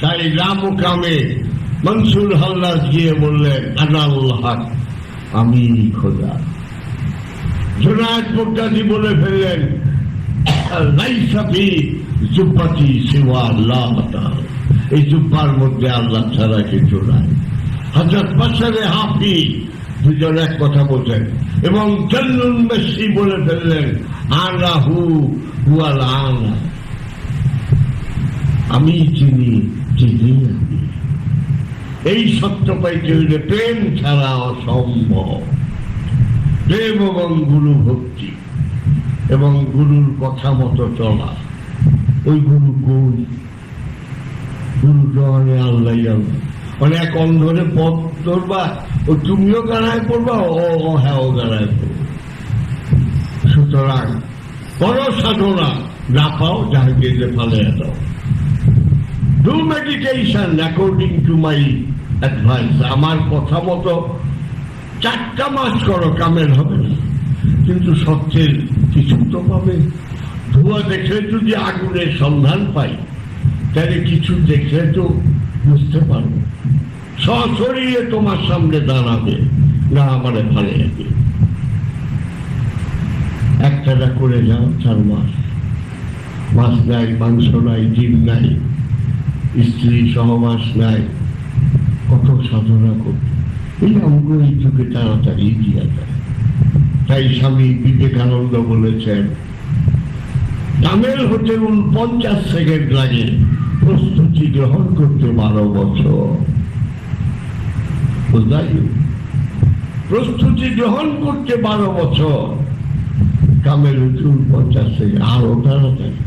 তাই রামকামে মনসুর হাল্লাস গিয়ে বললেন আনাল্লাহ আমি খোদা। জোনায়দ মুক্তাদি বলে ফেললেন। এই জুব্বার মধ্যে আল্লাহ ছাড়া কিছু নাই। হজরত বাসারে হাফি দুজন এক কথা বলছেন এবং জন্নুল মেসি বলে ফেললেন আনা হু হুয়াল আনা আমি চিনি এই সত্য পাইতে হইলে প্রেম ছাড়া অসম্ভব। প্রেম এবং গুরু ভক্তি এবং গুরুর কথা মতো চলা। ওই গুরু কই গুরু জনে আল্লাহ মানে এক অন্ধরে পথ ধরবা, ও তুমিও গাড়ায় পড়বা, ও হ্যাঁ ও গাড়ায় পড়বা। সুতরাং করো সাধনা না পাও যাকে গেলে ফালে দাও। Do meditation according to my advice আমার কথা মতো চারটা মাস করো কামের হবে না। কিন্তু সত্যের কিছু তো পাবে। ধোঁয়া দেখে যদি আগুনের সন্ধান পাই, তাহলে কিছু দেখলে তো বুঝতে পারব। সশরীরে তোমার সামনে দাঁড়াবে, না আমারে ভালো যাবে একটা করে যাও, চার মাস। মাছ নাই, মাংস নাই, ডিম নাই। স্ত্রী সহবাস নাই কত সাধনা করতে। এই এই যুগে তাড়াতাড়ি দিয়া যায় তাই স্বামী বিবেকানন্দ বলেছেন তামিল হতে পঞ্চাশ সেকেন্ড লাগে, প্রস্তুতি গ্রহণ করতে বারো বছর। প্রস্তুতি গ্রহণ করতে বারো বছর কামের হুজুর পঞ্চাশ সেকেন্ড, আরও তাড়াতাড়ি।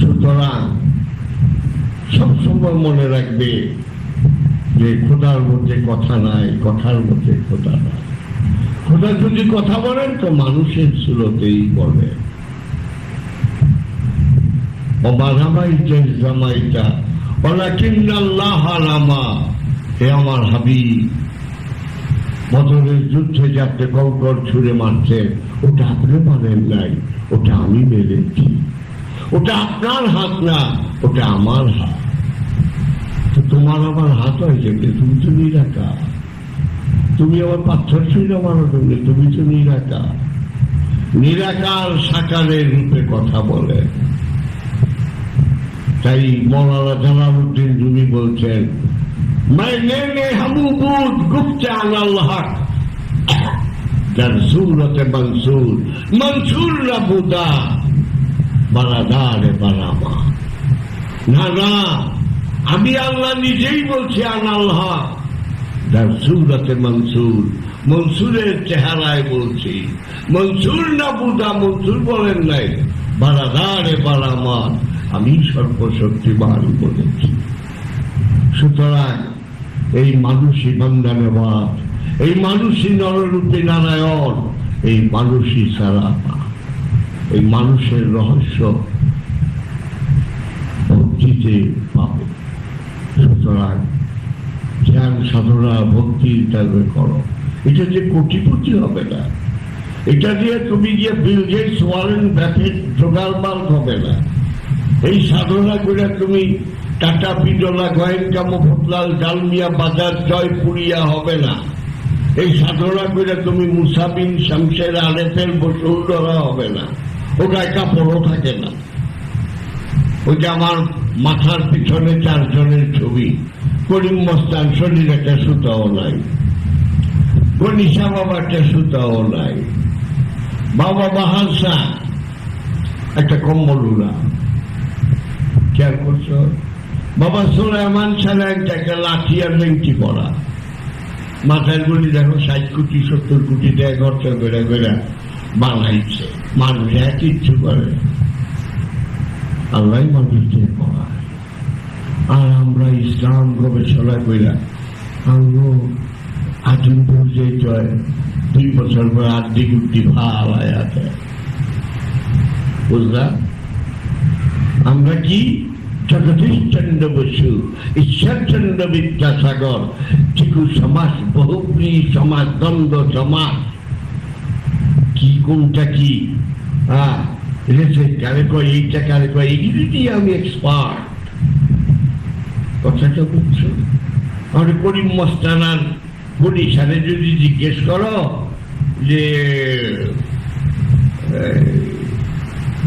সুতরাং সবসময় মনে রাখবে যে খোদার মধ্যে কথা নাই, কথার মধ্যে খোদা নাই। খোদা যদি কথা বলেন, তো মানুষের সুরতেই বলে। জামাইটা হে আমার হাবিব বদরের যুদ্ধে যাতে কঙ্কর ছুঁড়ে মারছে, ওটা আপনি মারেন নাই, ওটা আমি মেরেছি। ওটা আপনার হাত না, ওটা আমার হাত। তোমার আমার হাত হয়েছে তুমি তো নিরাকার। তুমি আমার পাথর ছুঁড়ে মারো তুমি তুমি তো নিরাকার। নিরাকার সাকারের রূপে কথা বলে। তাই মৌলানা জালালুদ্দিন তুমি বলছেন বারাদারে বারামা। না না আমি আল্লাহ নিজেই বলছি, আন আল্লাহ। মনসুর, মনসুরের চেহারায় বলছি। মনসুর না বুদা, মনসুর বলেন নাই। বারাদারে বারামান, আমি সর্বশক্তি বার বলেছি। সুতরাং এই মানুষই বান্দানেবাদ, এই মানুষই নররূপী নারায়ণ, এই মানুষই সারা এই মানুষের রহস্য সুতরাং ধ্যান সাধনা ভক্তি তাদের করো। এটা যে কোটিপতি হবে না, এটা দিয়ে তুমি গিয়ে বিল গেটস ওয়ারেন ব্যাপেট জোগাড়বাল হবে না, এই সাধনা করে তুমি টাটা পিডলা গোয়েঙ্কা মফতলাল ডালমিয়া বাজার জয়পুরিয়া হবে না। এই সাধনা করে তুমি মুসাবিন শামসের আরেফের বসুন্ধরা হবে না। ওটায় কাপড়ও থাকে না। ওই যে আমার মাথার পিছনে চারজনের ছবি। করিম মস্তান শরীর একটা সুতাও নাই। গনিশা বাবা একটা সুতাও নাই। বাবা বাহাসা একটা কম্বল উড়া। খেয়াল করছ? বাবা সোলাইমান সালাম একটা লাঠি আর লেংটি পড়া মাথার গুলি দেখো, ষাট কোটি, সত্তর কোটি টাকা খরচ করে করে বানাইছে। মানুষ এক ইচ্ছু করে। আল্লাহ মানুষ আর আমরা ইসলাম গবেষণা কইরা আমরা আদিম পর্যায়ে জয় দুই বছর পর আর্ধি গুটি ভালায় আছে বুঝলাম? আমরা কি? জগদীশচন্দ্র বসু, ঈশ্বরচন্দ্র বিদ্যাসাগর ঠিকু সমাজ বহুব্রী সমাজ দ্বন্দ্ব সমাজ কি কোনটা কি? হ্যাঁ কারে কয়, এইটা কারে কয়, এগুলি আমি এক্সপার্ট কথাটা বুঝছ তাহলে করিম মস্তানার গুলিশানে যদি জিজ্ঞেস করো যে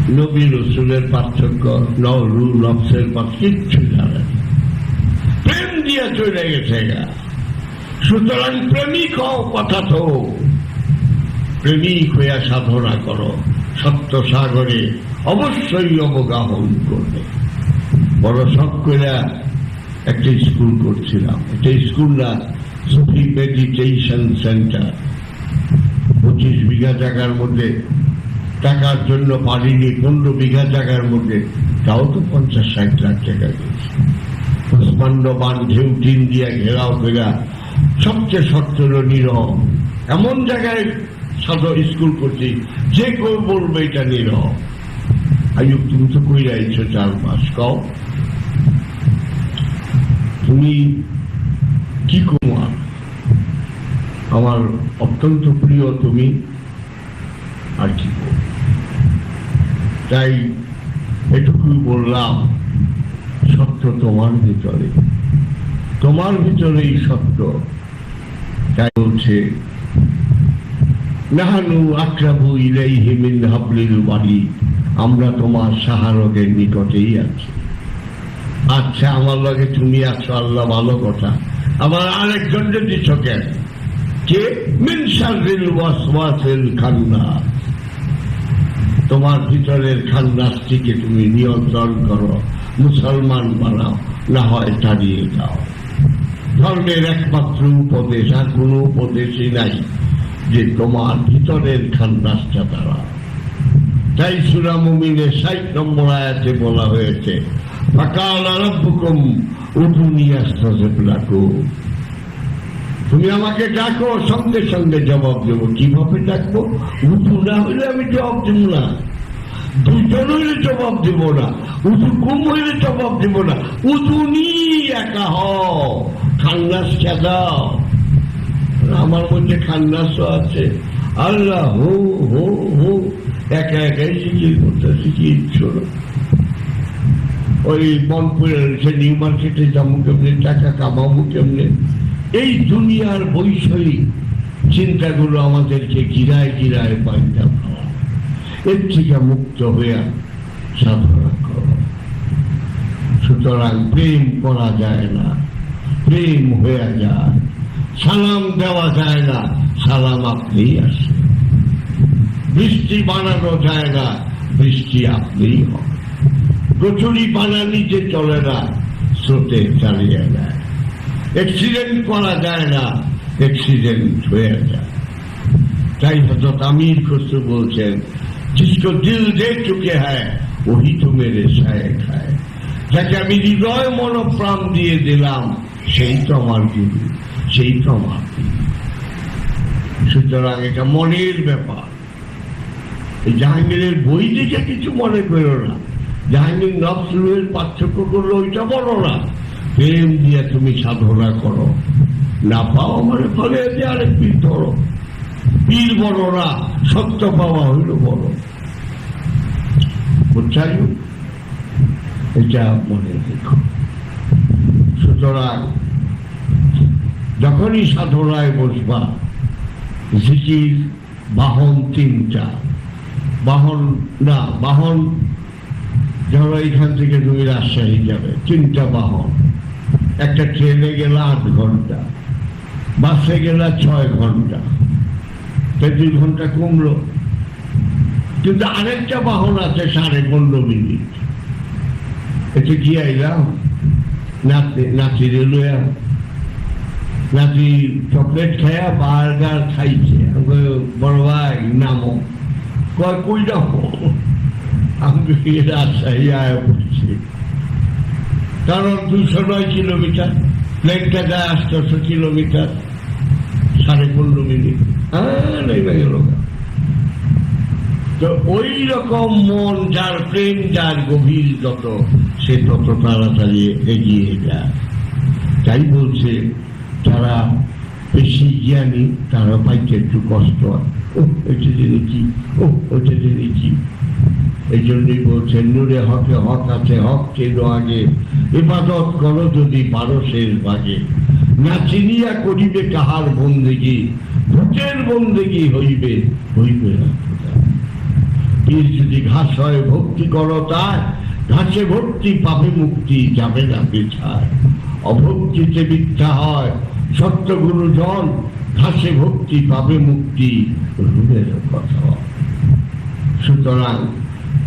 নবী রসুলের পার্থক্য নরু নফসের পার্থক্য কিচ্ছু জানে। প্রেম দিয়ে চলে গেছে গা সুতরাং প্রেমিক হও কথা তো। প্রেমিক হইয়া সাধনা করো। সত্য সাগরে অবশ্যই অবগাহন করবে। বড় শখ করে একটা স্কুল করছিলাম। একটা স্কুল না, সুফি মেডিটেশন সেন্টার। পঁচিশ বিঘা জায়গার মধ্যে টাকার জন্য পারিনি পনেরো বিঘা জায়গার মধ্যে, তাও তো পঞ্চাশ ষাট লাখ টাকা দিয়েছে। ওসমান্ডবান ঢেউ টিন দিয়ে ঘেরাও ফেরা সবচেয়ে সত্তর নীরব। এমন জায়গায় সদর স্কুল করছি, যে কেউ বলবে এটা নীরব। আয়ুব, তুমি তো কই রাইছো চার মাস কও। তুমি কি কুমার আমার অত্যন্ত প্রিয় তুমি আর কি তাই এটুকুই বললাম, সত্য তোমার ভিতরে। তোমার ভিতরেই সত্য। তাই বলছে, নাহানু আক্রাবু ইলাইহি মিন হাবলিল বাড়ি আমরা তোমার সাহারদের নিকটেই আছি। আচ্ছা আমার লগে তুমি আছো, আল্লাহ ভালো কথা। আবার আরেকজন দিচ্ছ কেন কে? মিন শাররিল ওয়াসওয়াসিল খান্নাস তোমার ভিতরের খান্নাসটিকে তুমি নিয়ন্ত্রণ করো, মুসলমান বানাও, না হয় তাড়িয়ে দাও। ধর্মের একমাত্র উপদেশ, আর কোনো উপদেশই নাই যে তোমার ভিতরের খান্নাসটা তারা তাই সুরা মুমিনের ষাট নম্বর আয়াতে বলা হয়েছে তুমি আমাকে ডাকো, সঙ্গে সঙ্গে জবাব দেব। কীভাবে ডাকবো? উঠু না হইলে আমি জবাব দেব না। দুজন হইলে জবাব দেব না। উঠু কুম হইলে জবাব দেব না। উঠুনি একা হ খান্নাস খেদাও আমার মধ্যে খান্নাসও আছে। আল্লাহ, হো হো হো। একা একাই শিখিয়ে করতে শিখিয়ে ওই মনপুরে রয়েছে নিউ মার্কেটে যাব কেমনে টাকা কামাবো কেমনে, এই দুনিয়ার বৈষয়িক চিন্তাগুলো আমাদেরকে গিরায় গিরায় পাঞ্জাব এর থেকে মুক্ত হইয়া সাধনা করো। সুতরাং প্রেম করা যায় না, প্রেম হয়ে যায়, সালাম দেওয়া যায় না, সালাম আপনিই আসে বৃষ্টি বানানো যায় না, বৃষ্টি আপনিই হবে কচুরি পানা নিচে চলে না, স্রোতে চালিয়ে দেয় অ্যাক্সিডেন্ট করা যায় না অ্যাক্সিডেন্ট হয়ে যায়। তাই হজরত আমির খসু বলছেন, জিসকো দিল দে চুকে হ্যায়, ওহি তো মেরে সায় খায় যাকে আমি হৃদয় মনোপ্রাণ দিয়ে দিলাম, সেই তো আমার গুরু, সেই তো আমার সুতরাং এটা মনের ব্যাপার। জাহাঙ্গীরের বই দেখে কিছু মনে করো না। জাহাঙ্গীর নফসুলের পার্থক্য করল ওইটা বলো না। প্রেম দিয়ে তুমি সাধনা করো। না পাও আমার ফলে যে আরেক পীর ধরো। পীর বড় না, সত্য পাওয়া হইল বড় বুঝছাই? এটা মনে রেখো। সুতরাং যখনই সাধনায় বসবা জিকির বাহন তিনটা। বাহন না, বাহন ধরো এখান থেকে তুমি রাজশাহী যাবে, তিনটা বাহন। একটা ট্রেনে গেলে আট ঘণ্টা, বাসে গেলে ছয় ঘণ্টা। দুই ঘণ্টা কমলো। কিন্তু আরেকটা বাহন আছে সাড়ে পনেরো মিনিট। এতে কি আইলাম? নাতি নাতি রেলওয়ে নাতি চকলেট খায়া বার্গার খাইছে। বড় ভাই, নামো। কয় কই যাব আমি রাজশাহী আয়া পড়ছি। কারণ দুশো নয় কিলোমিটার প্লেনটা যায় আটশোশো কিলোমিটার, সাড়ে পনেরো মিনিট। হ্যাঁ গেল তো ওই রকম মন, যার প্রেম, যার গভীর যত, সে তত তাড়াতাড়ি এগিয়ে যায়। তাই বলছে, যারা বেশি জ্ঞানী, তারা পাইতে একটু কষ্ট হয়। ও ওইটা জেনেছি ও ওইটা জেনেছি। এই জন্যই বলছেন, নূরে হকে হক আছে, হক চেন আগে। ইবাদত করো যদি পারো শেষ ভাগে না চিনিয়া করিবে কাহার বন্দেগি ভূতের বন্দেগি হইবে হইবে না পীর যদি ঘাস হয়, ভক্তি করো তার ঘাসে ভক্তি পাবে মুক্তি যাবে না পেছায় অভক্তিতে মিথ্যা হয় সত্য গুরুজন ঘাসে ভক্তি পাবে মুক্তি রুমের কথা। সুতরাং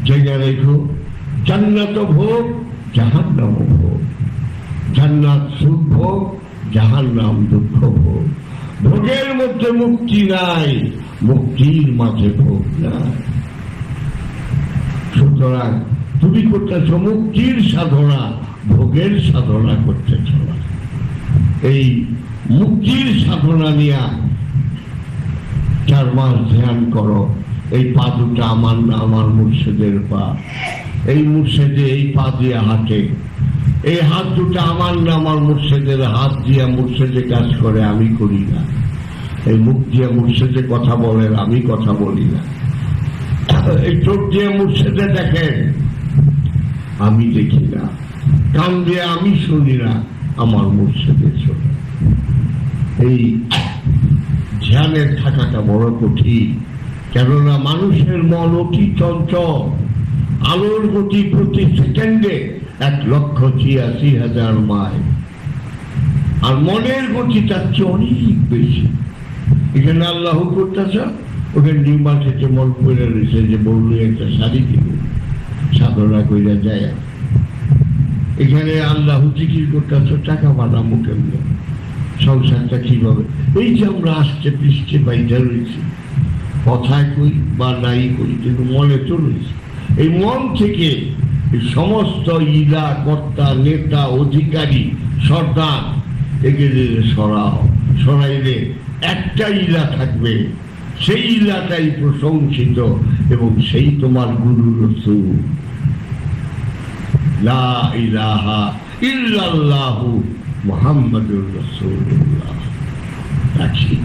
জেনে রেখো। জান্নাত ভোগ জাহান নাম ভোগ। জান্নাত সুখ ভোগ জাহান নাম দুঃখ ভোগ। ভোগের মধ্যে মুক্তি নাই, মুক্তির মাঝে ভোগ নাই। সুতরাং তুমি করতেছ মুক্তির সাধনা, ভোগের সাধনা করতেছ না এই মুক্তির সাধনা নিয়ে চার মাস ধ্যান করো। এই পা দুটা আমার আমার মুর্শিদের পা। এই মুর্শিদে এই পা দিয়ে হাঁটে। এই হাত দুটা আমার না আমার মুর্শিদের, হাত দিয়ে মুর্শিদে কাজ করে, আমি করি না। এই মুখ দিয়ে মুর্শিদে কথা বলেন আমি কথা বলি না। এই চোখ দিয়ে মুর্শিদে দেখেন আমি দেখি না। কান দিয়ে আমি শুনি না, আমার মুর্শিদে শোনে। এই ধ্যানের থাকাটা বড় কঠিন। কেননা মানুষের মন অতি চঞ্চল। আলোর গতি প্রতি সেকেন্ডে এক লক্ষ ছিয়াশি হাজার মাইল। আর মনের গতি তার চেয়ে অনেক বেশি। এখানে আল্লাহ করতেছে ওখানে নির্মাণ থেকে মন করে রয়েছে যে বলল, একটা শাড়ি কিনবো। সাধনা কইরা যায়। এখানে আল্লাহ জিকির করতেছ টাকা বানাবো কেমন? সংসারটা কীভাবে? এই যে আমরা আসতে পৃষ্ঠে বাইরে রয়েছি। কথায় কই বা নাই কই, কিন্তু মনে রয়েছে। এই মন থেকে সমস্ত ইলা কর্তা, নেতা, অধিকারী, সর্দার এগুলি সরাও, সরাইলে একটা ইলা থাকবে। সেই ইলাটাই প্রশংসিত এবং সেই তোমার গুরু রসুল। লা ইলাহা ইল্লাল্লাহু মুহাম্মাদুর রাসূলুল্লাহ। রাখি।